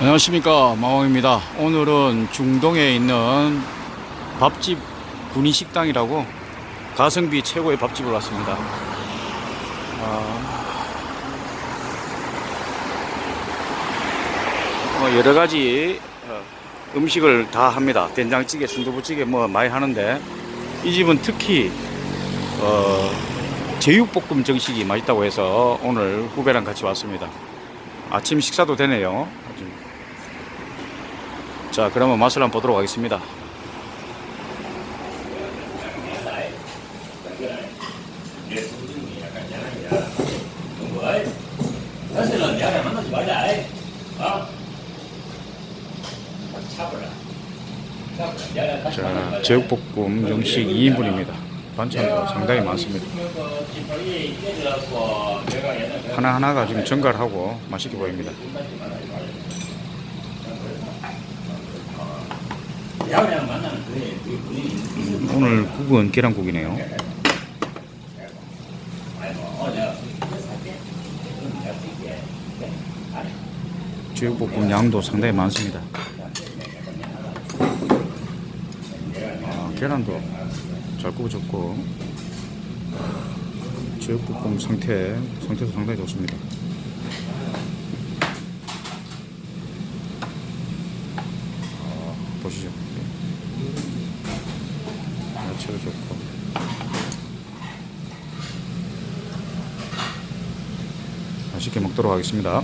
안녕하십니까 마왕입니다. 오늘은 중동에 있는 밥집 군인식당이라고 가성비 최고의 밥집을 왔습니다. 아, 어, 여러 가지 어, 음식을 다 합니다. 된장찌개 순두부찌개 뭐 많이 하는데 이 집은 특히 어, 제육볶음 정식이 맛있다고 해서 오늘 후배랑 같이 왔습니다. 아침 식사도 되네요 자, 그러면 맛을 한번 보도록 하겠습니다. 자, 제육볶음 정식 2인분입니다. 반찬도 상당히 많습니다. 하나하나가 지금 정갈하고 맛있게 보입니다. 오늘 국은 계란국이네요. 제육볶음 양도 상당히 많습니다. 아, 계란도 잘 구워졌고 제육볶음 상태 상태도 상당히 좋습니다. 아, 보시죠. 야채도 좋고 맛있게 먹도록 하겠습니다.